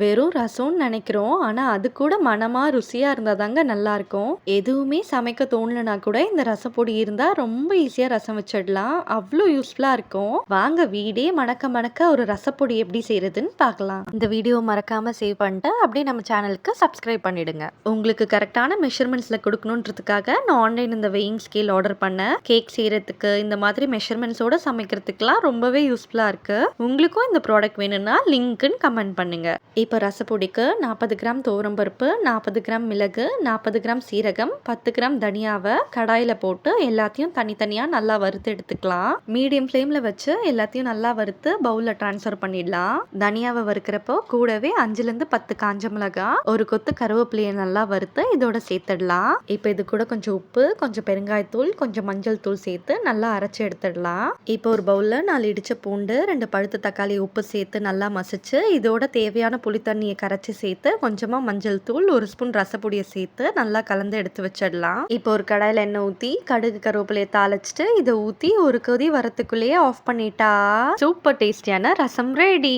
வெறும் ரசம்னு நினைக்கிறோம். ஆனா அது கூட மனமா ருசியா இருந்தா தாங்க நல்லா இருக்கும் எதுவுமே சமைக்க தோணலனா கூட இந்த ரசப்பொடி இருந்தா ரொம்ப ஈஸியா ரசம் வச்சிடலாம். அவ்வளோ யூஸ்ஃபுல்லா இருக்கும். வாங்க வீடே மணக்க மணக்க ஒரு ரசப்பொடி எப்படி செய்யறதுன்னு பார்க்கலாம். இந்த வீடியோ மறக்காம சேவ் பண்ணிட்டு அப்படியே நம்ம சேனலுக்கு சப்ஸ்கிரைப் பண்ணிடுங்க. உங்களுக்கு கரெக்டான மெஷர்மெண்ட்ஸ்ல கொடுக்கணுன்றதுக்காக நான் ஆன்லைன் இந்த வெயிங் ஸ்கேல் ஆர்டர் பண்ணேன் கேக் செய்யறதுக்கு இந்த மாதிரி மெஷர்மெண்ட்ஸோட சமைக்கிறதுக்குலாம் ரொம்பவே யூஸ்ஃபுல்லா இருக்கு. உங்களுக்கும் இந்த ப்ராடக்ட் வேணும்னா லிங்க்னு கமெண்ட் பண்ணுங்க. இப்போ ரசப்பொடிக்கு நாற்பது கிராம் பருப்பு நாற்பது கிராம் மிளகு நாற்பது கிராம் சீரகம் பத்து கிராம் தனியாவை கடாயில் போட்டு எல்லாத்தையும் தனித்தனியாக நல்லா வறுத்து எடுத்துக்கலாம். மீடியம் ஃப்ளேமில் வச்சு எல்லாத்தையும் நல்லா வறுத்து பவுலில் ட்ரான்ஸ்ஃபர் பண்ணிடலாம். தனியாவை வறுக்கிறப்போ கூடவே அஞ்சுலேருந்து பத்து காஞ்ச மிளகா ஒரு கொத்து கருவேப்பிலையை நல்லா வறுத்து இதோட சேர்த்துடலாம். இப்போ இது கூட கொஞ்சம் உப்பு கொஞ்சம் பெருங்காயத்தூள் கொஞ்சம் மஞ்சள் தூள் சேர்த்து நல்லா அரைச்சி எடுத்துடலாம். இப்போ ஒரு பவுலில் நாலு இடிச்ச பூண்டு ரெண்டு பழுத்த தக்காளி உப்பு சேர்த்து நல்லா மசிச்சு இதோட தேவையான புளி தண்ணியை கரைச்சி சேர்த்து கொஞ்சமாக மஞ்சள் தூள் ஒரு ஸ்பூன் ரசப்பொடியை சேர்த்து நல்லா கலந்து எடுத்து வச்சிடலாம். இப்போ ஒரு கடாயில் எண்ணெய் ஊற்றி கடுகு கருவேப்பிலையை தாளிச்சிட்டு இதை ஊற்றி ஒரு கொதி வரத்துக்குள்ளேயே ஆஃப் பண்ணிட்டா சூப்பர் டேஸ்டியான ரசம் ரெடி